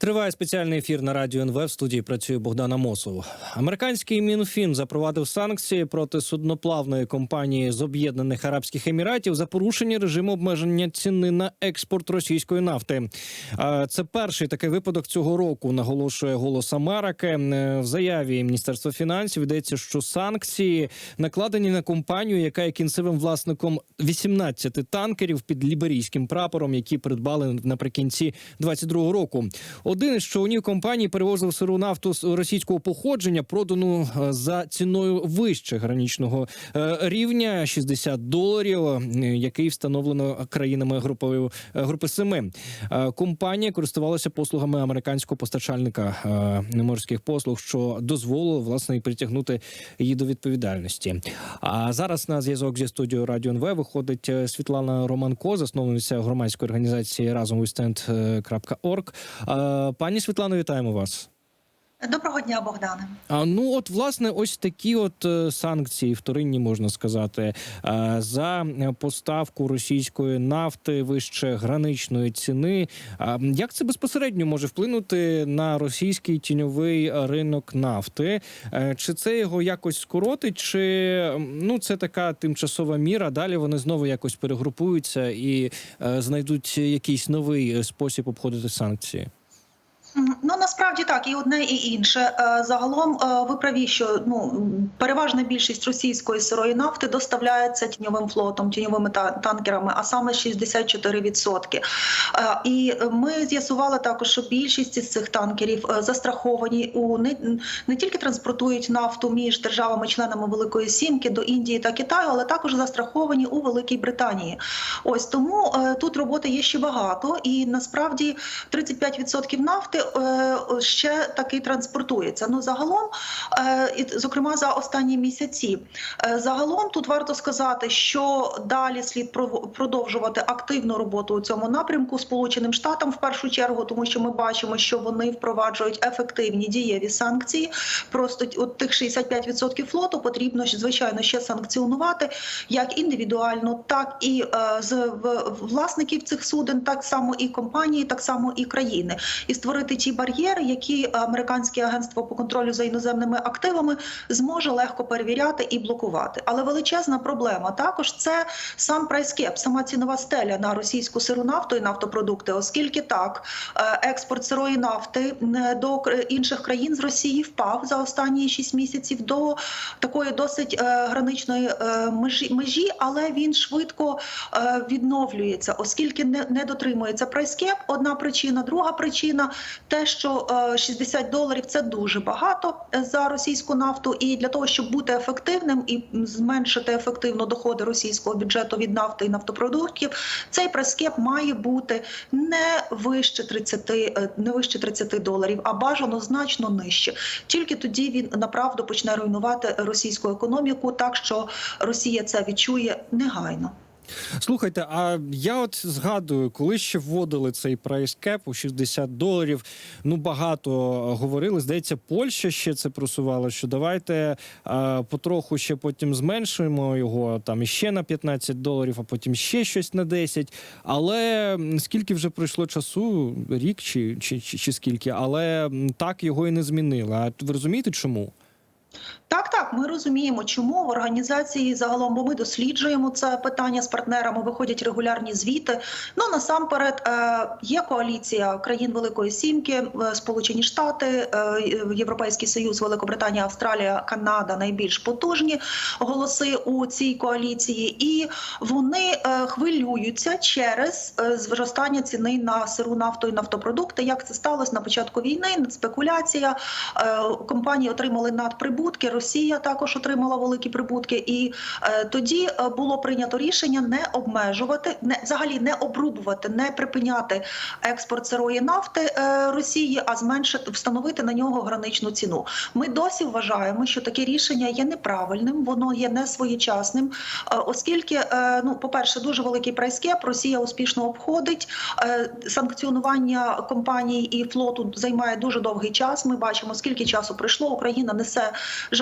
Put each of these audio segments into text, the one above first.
Триває спеціальний ефір на радіо НВ. В студії працює Богдана Мосов. Американський мінфін запровадив санкції проти судноплавної компанії з Об'єднаних Арабських Еміратів за порушення режиму обмеження ціни на експорт російської нафти. Це перший такий випадок цього року. Наголошує голос Америки. Е, В заяві Міністерства фінансів йдеться, що санкції накладені на компанію, яка є кінцевим власником 18 танкерів під ліберійським прапором, які придбали наприкінці 22 року. Один із човнів компанії перевозив сиру нафту з російського походження, продану е, за ціною вище гранічного е, рівня 60 доларів, е, який встановлено країнами групи, групи семи. Компанія користувалася послугами американського постачальника морських послуг, що дозволило власне притягнути її до відповідальності. А зараз на зв'язок зі студією Радіо НВ виходить Світлана Романко, засновниця громадської організації разом Пані Світлано, вітаємо вас. Доброго дня, Богдане. А ну, от власне, ось такі от е, санкції, вторинні можна сказати, е, за поставку російської нафти вище граничної ціни. Як це безпосередньо може вплинути на російський тіньовий ринок нафти? Е, Чи це його якось скоротить, чи ну це така тимчасова міра? Далі вони знову якось перегрупуються і знайдуть якийсь новий спосіб обходити санкції? Ну насправді так, і одне, і інше. Е, Загалом е, ви праві, що ну переважна більшість російської сирої нафти доставляється тіньовим флотом, тіньовими та- танкерами, а саме 64%. Е, І ми з'ясували також, що більшість із цих танкерів застраховані у не, не тільки транспортують нафту між державами-членами Великої Сімки до Індії та Китаю, але також застраховані у Великій Британії. Ось тому тут роботи є ще багато, і насправді 35% нафти ще таки транспортується. Ну загалом, е, і, зокрема, за останні місяці. Е, Загалом тут варто сказати, що далі слід продовжувати активну роботу у цьому напрямку Сполученим Штатам в першу чергу, тому що ми бачимо, що вони впроваджують ефективні дієві санкції. Просто от тих 65% флоту потрібно звичайно ще санкціонувати як індивідуально, так і е, з власників цих суден, так само і компанії, так само і країни, і створити ті бар'єри, які американське агентство по контролю за іноземними активами зможе легко перевіряти і блокувати. Але величезна проблема також це сам прайскеп, сама цінова стеля на російську сиру нафту і нафтопродукти, оскільки так е, експорт сирої нафти до інших країн з Росії впав за останні 6 місяців до такої досить е, граничної е, межі, але він швидко відновлюється, оскільки не дотримується прайскеп. Одна причина, друга причина те, що е, 60 доларів це дуже багато е, за російську нафту, і для того, щоб бути ефективним і зменшити ефективно доходи російського бюджету від нафти і нафтопродуктів, цей прайскеп має бути не вище 30, е, не вище 30 доларів, а бажано значно нижче. Тільки тоді він направду почне руйнувати російську економіку, так що Росія це відчує негайно. Слухайте, а я от згадую, коли ще вводили цей прайс-кеп у 60 доларів. Ну багато говорили. Здається, Польща ще це просувала. Що давайте а, потроху ще потім зменшуємо його там іще на 15 доларів, а потім ще щось на 10. Але скільки вже пройшло часу, рік чи, чи, чи, чи скільки, але так його і не змінили. А ви розумієте, чому? Так, так, ми розуміємо, чому в організації загалом, бо ми досліджуємо це питання з партнерами, виходять регулярні звіти. Ну насамперед е, є коаліція країн Великої Сімки, е, Сполучені Штати, е, Європейський Союз, Великобританія, Австралія, Канада найбільш потужні голоси у цій коаліції, і вони хвилюються через зростання ціни на сиру нафту і нафтопродукти. Як це сталося на початку війни? Спекуляція компанії отримали надприбутки. Росія також отримала великі прибутки, і е, тоді е, було прийнято рішення не обмежувати, не взагалі не обрубувати, не припиняти експорт сирої нафти е, Росії, а зменшити встановити на нього граничну ціну. Ми досі вважаємо, що таке рішення є неправильним, воно є не своєчасним, оскільки, ну, по перше, дуже великий прайскеп Росія успішно обходить санкціонування компаній і флоту займає дуже довгий час. Ми бачимо, скільки часу пройшло. Україна несе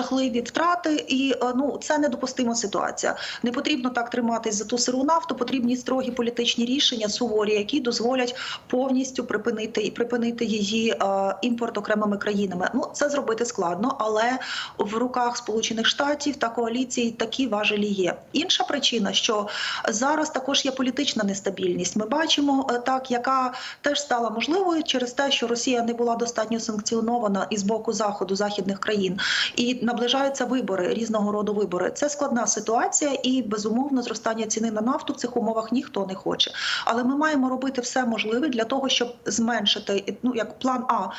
жахливі втрати, і е, ну це недопустима ситуація. Не потрібно так триматись за ту сиру нафту. Потрібні строгі політичні рішення суворі, які дозволять повністю припинити припинити її е, імпорт окремими країнами. Ну це зробити складно, але в руках Сполучених Штатів та коаліції такі важелі є. Інша причина, що зараз також є політична нестабільність. Ми бачимо е, так, яка теж стала можливою через те, що Росія не була достатньо санкціонована із боку заходу західних країн, і наближаються вибори різного роду вибори. Це складна ситуація, і безумовно зростання ціни на нафту в цих умовах ніхто не хоче. Але ми маємо робити все можливе для того, щоб зменшити ну як план А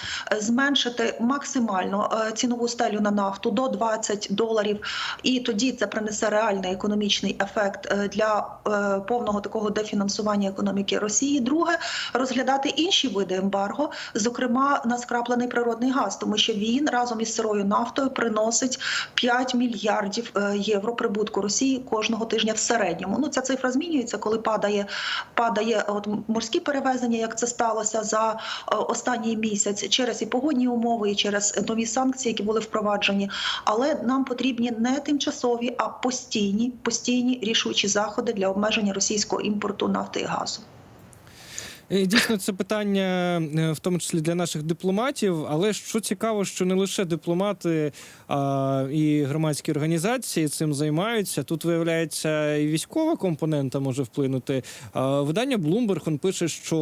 зменшити максимально е, цінову стелю на нафту до 20 доларів, і тоді це принесе реальний економічний ефект е, для е, повного такого дефінансування економіки Росії. Друге, розглядати інші види ембарго, зокрема на скраплений природний газ, тому що він разом із сирою нафтою приносить 5 мільярдів е, євро прибутку Росії кожного тижня в середньому. Ну ця цифра змінюється, коли падає падає от морські перевезення, як це сталося за е, останній місяць, через і погодні умови, і через нові санкції, які були впроваджені. Але нам потрібні не тимчасові, а постійні, постійні рішучі заходи для обмеження російського імпорту нафти і газу. Дійсно, це питання, е, в тому числі для наших дипломатів. Але що цікаво, що не лише дипломати а і громадські організації цим займаються. Тут виявляється і військова компонента може вплинути. А, Видання Bloomberg он пише, що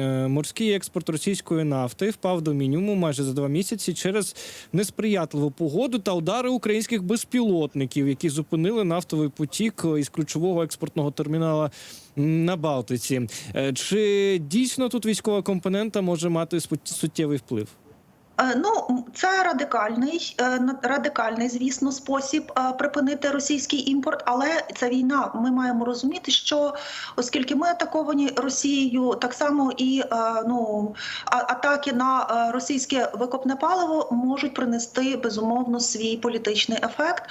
е, морський експорт російської нафти впав до мінімуму майже за два місяці через несприятливу погоду та удари українських безпілотників, які зупинили нафтовий потік із ключового експортного термінала на Балтиці. Е, Чи дійсно тут військова компонента може мати суттєвий вплив? Е, Ну, це радикальний, е, радикальний, звісно, спосіб е, припинити російський імпорт, але це війна. Ми маємо розуміти, що оскільки ми атаковані Росією, так само і ну атаки на російське викопне паливо можуть принести безумовно свій політичний ефект.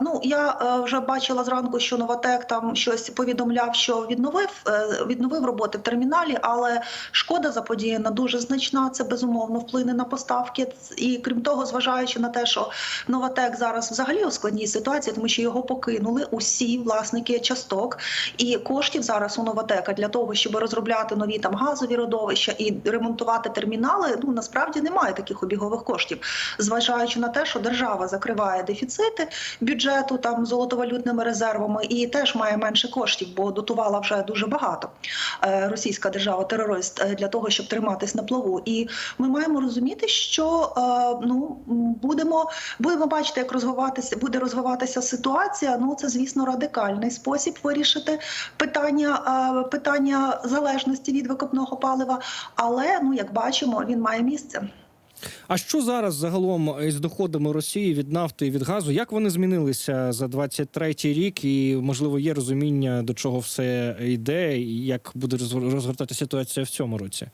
Ну я вже бачила зранку, що Новатек там щось повідомляв, що відновив відновив роботи в терміналі, але шкода заподіяна дуже значна. Це безумовно вплине на поставки. І крім того, зважаючи на те, що Новатек зараз взагалі у складній ситуації, тому що його покинули усі власники часток, і коштів зараз у Новатека для того, щоб розробляти нові там газові родовища і ремонтувати термінали. Ну насправді немає таких обігових коштів, зважаючи на те, що держава закриває дефіцити бюджету там золотовалютними резервами, і теж має менше коштів, бо дотувала вже дуже багато е, російська держава терорист е, для того, щоб триматись на плаву. І ми маємо розуміти, що е, ну будемо будемо бачити, як розвиватися буде розвиватися ситуація. Ну це звісно радикальний спосіб вирішити питання, е, питання залежності від викопного палива. Але ну як бачимо, він має місце. А що зараз загалом із доходами Росії від нафти і від газу? Як вони змінилися за 23-й рік? І можливо є розуміння до чого все йде, і як буде розгор- розгортатися ситуація в цьому році?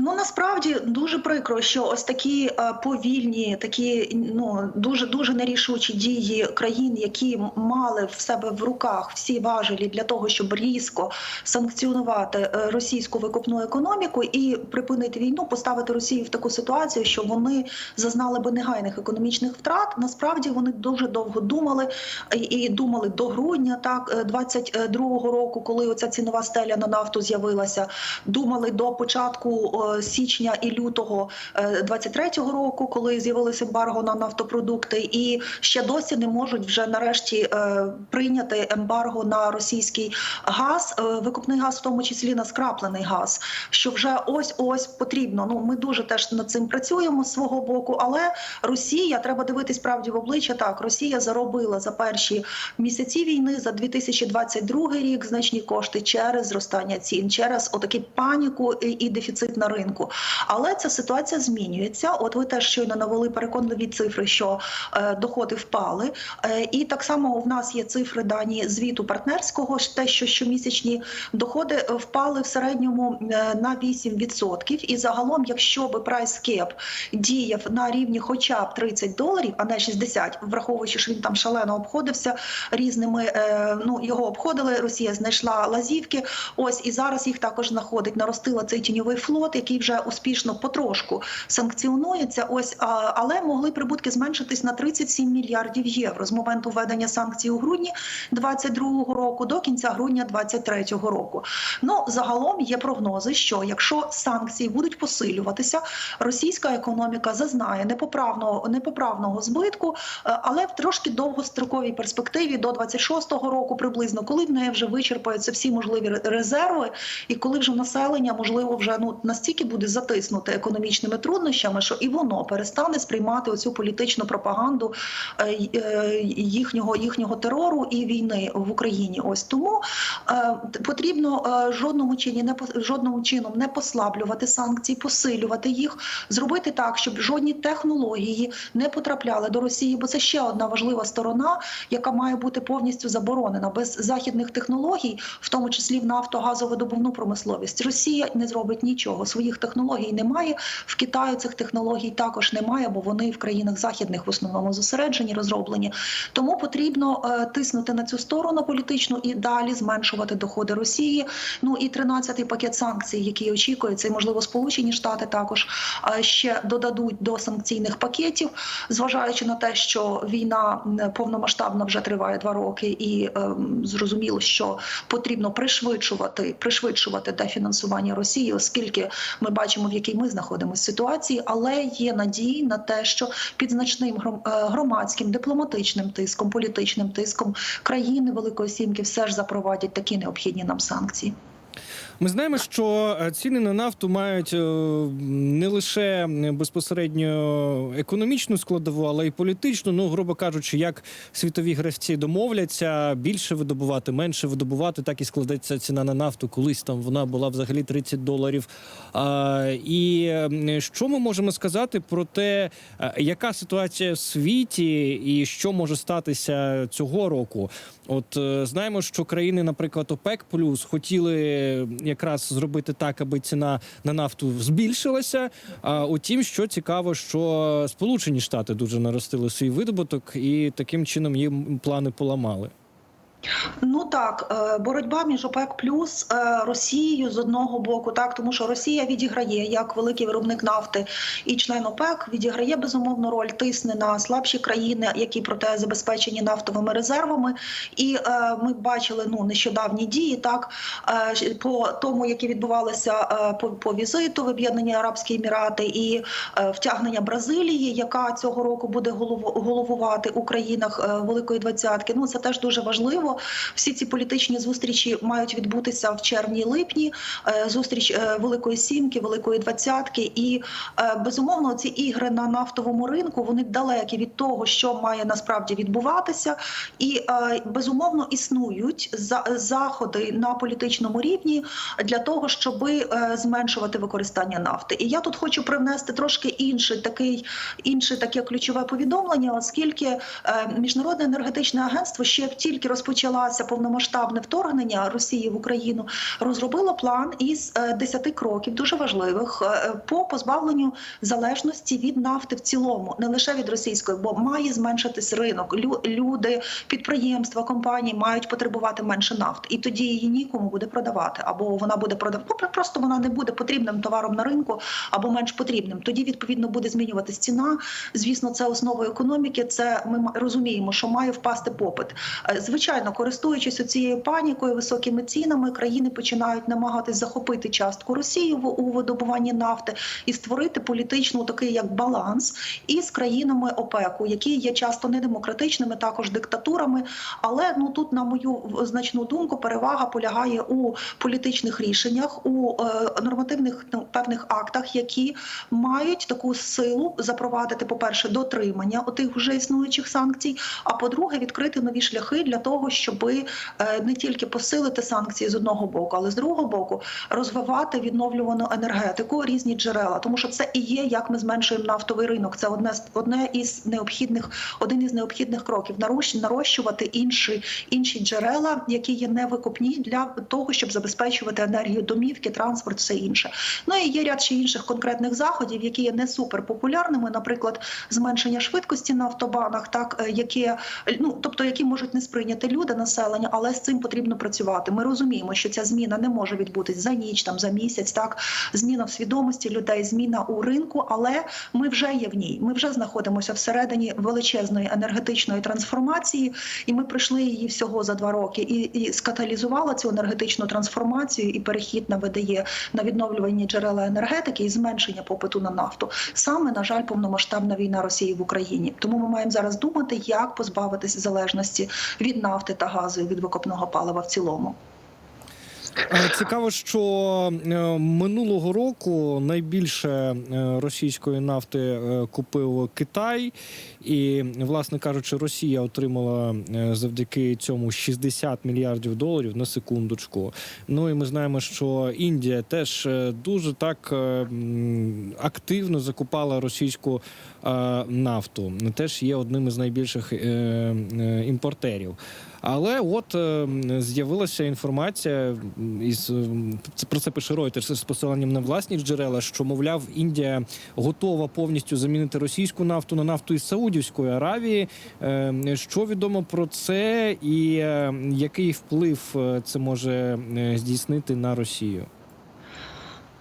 Ну насправді дуже прикро, що ось такі е, повільні, такі ну дуже дуже нерішучі дії країн, які мали в себе в руках всі важелі для того, щоб різко санкціонувати е, російську викупну економіку і припинити війну, поставити Росію в таку ситуацію, що вони зазнали би негайних економічних втрат. Насправді вони дуже довго думали і, думали до грудня, так е, 22-го року, коли оця цінова стеля на нафту з'явилася. Думали до початку е, січня і лютого е, 23-го року, коли з'явилося ембарго на нафтопродукти, і ще досі не можуть вже нарешті е, прийняти ембарго на російський газ, е, викупний газ, в тому числі на скраплений газ. Що вже ось ось потрібно. Ну ми дуже теж над цим працюємо з свого боку, але Росія треба дивитись правді в обличчя. Так, Росія заробила за перші місяці війни за 2022 рік значні кошти через зростання цін, через отакі паніку і дефіцит на ринку. Але ця ситуація змінюється. От ви теж щойно навели переконливі цифри, що е, доходи впали. Е, і так само в нас є цифри дані звіту партнерського, те, що щомісячні доходи е, впали в середньому на 8%. І загалом, якщо би прайс кеп діяв на рівні хоча б 30 доларів, а не 60, враховуючи, що він там шалено обходився різними. Ну його обходили. Росія знайшла лазівки. Ось і зараз їх також знаходить. Наростила цей тіньовий флот, який який вже успішно потрошку санкціонується. Ось але могли прибутки зменшитись на 37 мільярдів євро з моменту введення санкцій у грудні 22-го року до кінця грудня 23-го року. Ну загалом є прогнози, що якщо санкції будуть посилюватися, російська економіка зазнає непоправного непоправного збитку, е, але в трошки довгостроковій перспективі до 26-го року, приблизно, коли в неї вже вичерпаються всі можливі резерви, і коли вже населення можливо вже ну настільки буде затиснуте економічними труднощами, що і воно перестане сприймати оцю політичну пропаганду е, е, їхнього їхнього терору і війни в Україні. Ось тому е, потрібно жодному чині не жодному чином не послаблювати санкції, посилювати їх, зробити так, щоб жодні технології не потрапляли до Росії, бо це ще одна важлива сторона, яка має бути повністю заборонена без західних технологій, в тому числі в нафтогазовидобувну промисловість. Росія не зробить нічого. Своїх технологій немає. В Китаю цих технологій також немає, бо вони в країнах західних в основному зосереджені, розроблені. Тому потрібно е, тиснути на цю сторону політичну і далі зменшувати доходи Росії. Ну і 13-й пакет санкцій, який очікується, і можливо Сполучені Штати також е, ще додадуть до санкційних пакетів, зважаючи на те, що війна м, повномасштабна вже триває два роки, і ем, зрозуміло, що потрібно пришвидшувати пришвидшувати дефінансування Росії, оскільки ми бачимо, в якій ми знаходимося ситуації, але є надії на те, що під значним е, громадським дипломатичним тиском, політичним тиском країни Великої Сімки все ж запровадять такі необхідні нам санкції. Ми знаємо, що е, ціни на нафту мають е, не лише безпосередньо економічну складову, але й політичну. Ну, грубо кажучи, як світові гравці домовляться більше видобувати, менше видобувати, так і складеться ціна на нафту. Колись там вона була взагалі 30 доларів. А, і е, що ми можемо сказати про те, е, яка ситуація в світі, і що може статися цього року? От е, знаємо, що країни, наприклад, ОПЕК плюс хотіли якраз зробити так, аби ціна на нафту збільшилася. А утім, що цікаво, що Сполучені Штати дуже наростили свій видобуток, і таким чином їм плани поламали. Ну так, е, боротьба між ОПЕК плюс е, Росією з одного боку, так тому що Росія відіграє як великий виробник нафти і член ОПЕК відіграє безумовно роль, тисне на слабші країни, які проте забезпечені нафтовими резервами. І е, ми бачили ну нещодавні дії, так е, по тому, які відбувалися е, по, по візиту в Об'єднані Арабські Емірати і е, втягнення Бразилії, яка цього року буде голову- головувати у країнах е, Великої Двадцятки. Ну це теж дуже важливо. Всі ці політичні зустрічі мають відбутися в червні-липні. е, Зустріч е, Великої Сімки, Великої Двадцятки, і е, безумовно ці ігри на нафтовому ринку вони далекі від того, що має насправді відбуватися, і безумовно існують заходи на політичному рівні для того, щоб зменшувати використання нафти. І я тут хочу привнести трошки інший такий інше таке ключове повідомлення, оскільки міжнародне енергетичне агентство ще тільки розпочалося повномасштабне вторгнення Росії в Україну, розробило план із е, 10 кроків, дуже важливих е, по позбавленню залежності від нафти в цілому, не лише від російської, бо має зменшитись ринок. Лю- Люди, підприємства, компанії мають потребувати менше нафти, і тоді її нікому буде продавати, або вона буде продавати. Ну, просто вона не буде потрібним товаром на ринку, або менш потрібним. Тоді відповідно буде змінюватись ціна. Звісно, це основа економіки. Це ми розуміємо, що має впасти попит. Е, Звичайно, користуючись цією панікою, високими цінами, країни починають намагатись захопити частку Росії в у видобуванні нафти і створити політичну такий як баланс із країнами ОПЕКу, які є часто недемократичними, також диктатурами. Але ну тут, на мою значну думку, перевага полягає у політичних рішеннях, у е, нормативних ну, певних актах, які мають таку силу запровадити, по перше, дотримання отих вже існуючих санкцій. А по-друге, відкрити нові шляхи для того, щоб не тільки посилити санкції з одного боку, але з другого боку розвивати відновлювану енергетику, різні джерела, тому що це і є як ми зменшуємо нафтовий ринок. Це одне з одне із необхідних, один із необхідних кроків нарощ- нарощувати інші інші джерела, які є невикупні для того, щоб забезпечувати енергію домівки, транспорт, все інше. Ну і є ряд ще інших конкретних заходів, які є не супер популярними, наприклад, зменшення швидкості на автобанах, так е, які ну тобто які можуть не сприйняти люди. Буде населення, але з цим потрібно працювати. Ми розуміємо, що ця зміна не може відбутись за ніч, там за місяць. Так зміна в свідомості людей, зміна у ринку, але ми вже є в ній. Ми вже знаходимося всередині величезної енергетичної трансформації, і ми пройшли її всього за два роки. І, і скаталізувала цю енергетичну трансформацію і перехід на ВДЄ на відновлювані джерела енергетики і зменшення попиту на нафту. Саме на жаль, повномасштабна війна Росії в Україні. Тому ми маємо зараз думати, як позбавитись залежності від нафти та газу і від викопного палива в цілому. Е, Цікаво, що е, минулого року найбільше е, російської нафти купив Китай, і, власне кажучи, Росія отримала завдяки цьому 60 мільярдів доларів на секундочку. Ну і ми знаємо, що Індія теж дуже так активно закупала російську нафту. Теж є одним із найбільших е, е, імпортерів. Але от е, з'явилася інформація із про це пише Reuters з посиланням на власні джерела, що мовляв Індія готова повністю замінити російську нафту на нафту із Саудівської Аравії. Що відомо про це, і який вплив це може здійснити на Росію?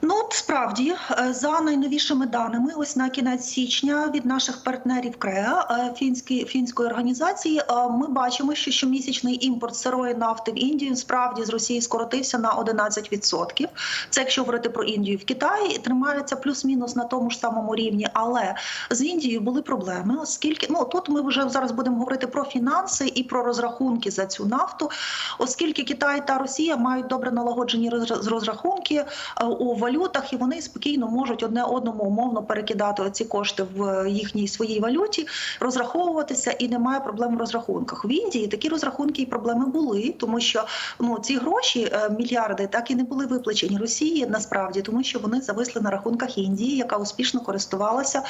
Ну, от справді, е, за найновішими даними, ось на кінець січня від наших партнерів КРЕА е, фінської організації, е, ми бачимо, що щомісячний імпорт сирої нафти в Індію справді з Росії скоротився на 11%. Це якщо говорити про Індію в Китаї, тримається плюс-мінус на тому ж самому рівні. Але з Індією були проблеми, оскільки ну тут ми вже зараз будемо говорити про фінанси і про розрахунки за цю нафту, оскільки Китай та Росія мають добре налагоджені роз- розрахунки у валютах, і вони спокійно можуть одне одному умовно перекидати ці кошти в їхній своїй валюті, розраховуватися, і немає проблем в розрахунках. В Індії такі розрахунки і проблеми були, тому що ну ці гроші, е, мільярди, так і не були виплачені Росії насправді, тому що вони зависли на рахунках Індії, яка успішно користувалася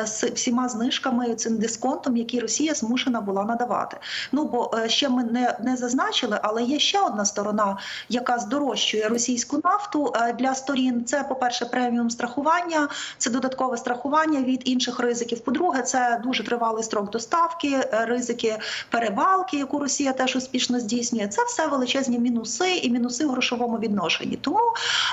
е, з всіма знижками цим дисконтом, який Росія змушена була надавати. Ну бо е, ще ми не, не зазначили, але є ще одна сторона, яка здорожчує російську нафту для сторін. Це, по-перше, преміум страхування, це додаткове страхування від інших ризиків. По-друге, це дуже тривалий строк доставки, е, ризики перевалки, яку Росія теж успішно здійснює. Це все величезні мінуси і мінуси в грошовому відношенні. Тому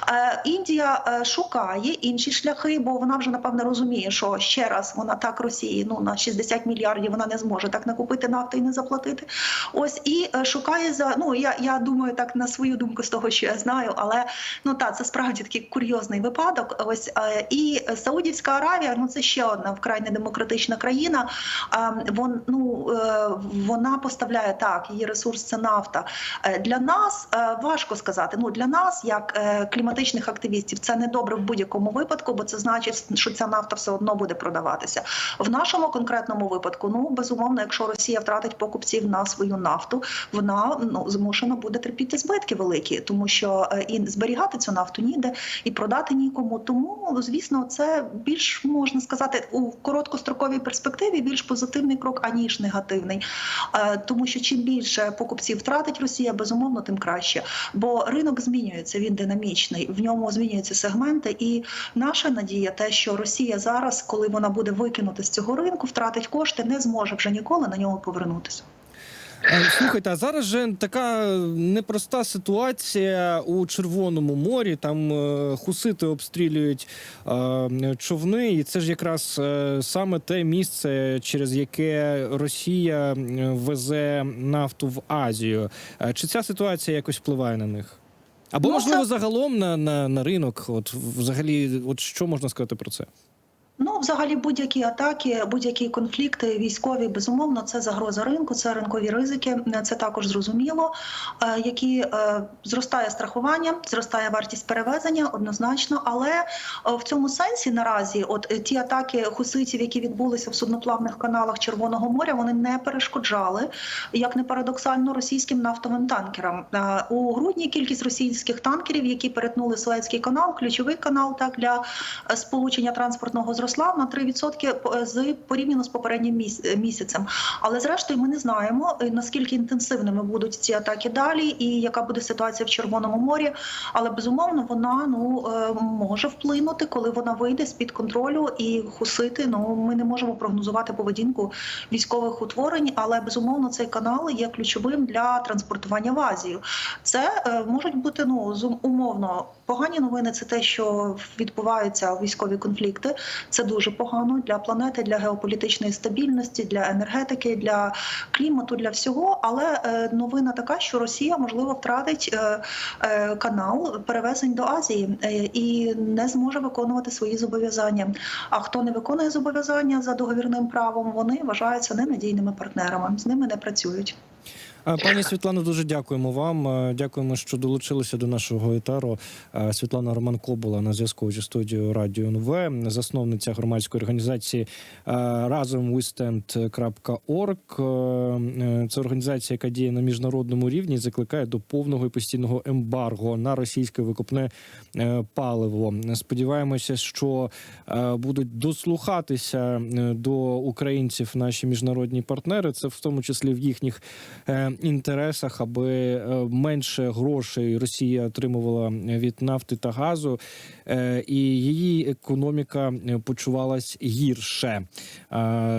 е, Індія е, шукає інші шляхи, бо вона вже напевне розуміє, що ще раз вона так Росії ну на 60 мільярдів вона не зможе так накупити нафти і не заплатити. Ось і е, шукає за ну я, я думаю, так на свою думку з того, що я знаю, але ну та це справді такий курйозний випадок. Ось е, і Саудівська Аравія, ну це ще одна вкрай недемократична країна. А, вон, ну, е, вона поставляє так, її ресурс це нафта. Е, Для нас важко сказати. Ну для нас, як кліматичних активістів, це не добре в будь-якому випадку, бо це значить, що ця нафта все одно буде продаватися. В нашому конкретному випадку, ну безумовно, якщо Росія втратить покупців на свою нафту, вона ну змушена буде терпіти збитки великі, тому що і зберігати цю нафту ніде, і продати нікому. Тому, звісно, це більш можна сказати у короткостроковій перспективі більш позитивний крок аніж негативний. Е, Тому що чим більше покупців втратить Росія, безумовно, тим краще. Бо ринок змінюється, він динамічний, в ньому змінюються сегменти. І наша надія, те, що Росія зараз, коли вона буде викинута з цього ринку, втратить кошти, не зможе вже ніколи на нього повернутися. Е, Слухайте, а зараз же така непроста ситуація у Червоному морі. Там е, хусити обстрілюють е, човни, і це ж якраз саме те місце, через яке Росія везе нафту в Азію. Чи ця ситуація якось впливає на них? Або Ну, можливо загалом на, на, на ринок? От взагалі, от що можна сказати про це? Ну, взагалі, будь-які атаки, будь-які конфлікти військові, безумовно, це загроза ринку, це ринкові ризики. Це також зрозуміло. е, Які е, зростає страхування, зростає вартість перевезення однозначно. Але е, в цьому сенсі наразі, от ті атаки хуситів, які відбулися в судноплавних каналах Червоного моря, вони не перешкоджали, як не парадоксально, російським нафтовим танкерам. У грудні кількість російських танкерів, які перетнули Суецький канал, ключовий канал, так для сполучення транспортного зросла, зросла на 3% по- з порівняно з попереднім е, місяцем. Але зрештою ми не знаємо е, наскільки інтенсивними будуть ці атаки далі, і яка буде ситуація в Червоному морі. Але безумовно вона ну е, може вплинути, коли вона вийде з під контролю і хусити. Ну ми не можемо прогнозувати поведінку військових утворень, але безумовно цей канал є ключовим для транспортування в Азію. Це е, можуть бути ну умовно погані новини. Це те, що відбуваються військові конфлікти. Це дуже погано для планети, для геополітичної стабільності, для енергетики, для клімату, для всього. Але е, новина така, що Росія можливо втратить е, е, канал перевезень до Азії і не зможе виконувати свої зобов'язання. А хто не виконує зобов'язання за договірним правом, вони вважаються ненадійними партнерами. З ними не працюють. А, Пані Світлано, дуже дякуємо вам. Е, Дякуємо, що долучилися до нашого етеру. Е, Світлана Романко була на зв'язку зі студією Радіо НВ, засновниця громадської організації е, разом westand.org. Е, Це організація, яка діє на міжнародному рівні, закликає до повного і постійного ембарго на російське викопне е, паливо. Сподіваємося, що е, будуть дослухатися е, до українців наші міжнародні партнери. Це в тому числі в їхніх е, інтересах, аби е, менше грошей Росія отримувала від нафти та газу, е, і її економіка е, почувалась гірше.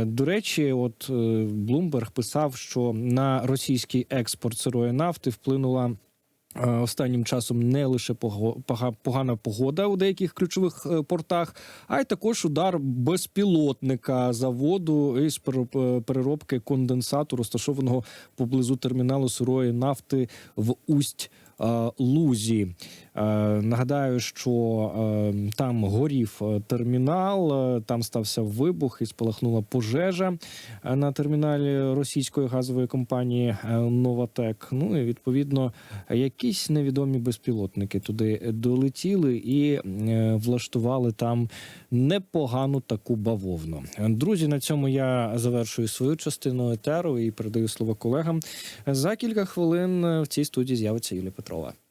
До речі, от Блумберг писав, що на російський експорт сирої нафти вплинула. Е, Останнім часом не лише погана погода у деяких ключових е, портах, а й також удар безпілотника заводу із е, переробки конденсату, розташованого поблизу терміналу сирої нафти в Усть. Е, Лузі Е, нагадаю, що е, там горів термінал, там стався вибух і спалахнула пожежа на терміналі російської газової компанії Новатек. Ну і відповідно якісь невідомі безпілотники туди долетіли і влаштували там непогану таку бавовну. Друзі, на цьому я завершую свою частину етеру і передаю слово колегам. За кілька хвилин в цій студії з'явиться Юлія stråle.